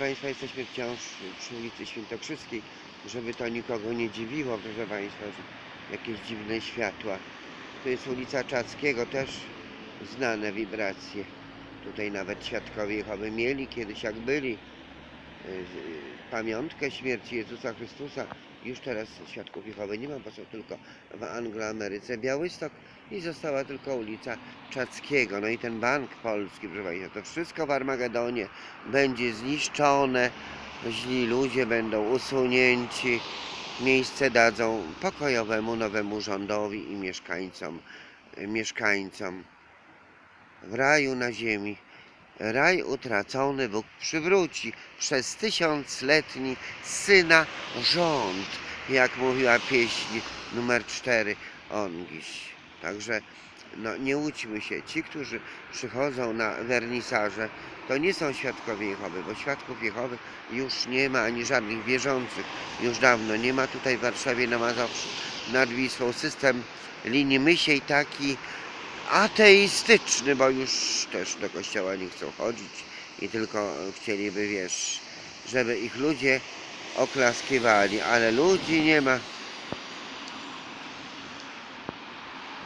Państwa, jesteśmy wciąż przy ulicy Świętokrzyskiej, żeby to nikogo nie dziwiło, proszę Państwa, że jakieś dziwne światła. To jest ulica Czackiego, też znane wibracje. Tutaj nawet świadkowie Jehowy mieli kiedyś, jak byli, pamiątkę śmierci Jezusa Chrystusa. Już teraz świadków Jehowy nie ma, bo są tylko w Angloameryce Białystok i została tylko ulica Czackiego. No i ten Bank Polski, proszę Państwa, to wszystko w Armagedonie będzie zniszczone, źli ludzie będą usunięci, miejsce dadzą pokojowemu nowemu rządowi i mieszkańcom, mieszkańcom w raju na ziemi. Raj utracony Bóg przywróci przez tysiącletni syna rząd, jak mówiła pieśń numer 4 Ongiś. Także no, nie łudźmy się. Ci, którzy przychodzą na wernisaże, to nie są świadkowie Jehowy, bo świadków Jehowy już nie ma, ani żadnych wierzących. Już dawno nie ma tutaj w Warszawie na Mazowszu nad Wisłą. System linii Mysiej taki ateistyczny, bo już też do kościoła nie chcą chodzić i tylko chcieliby, wiesz, żeby ich ludzie oklaskiwali, ale ludzi nie ma.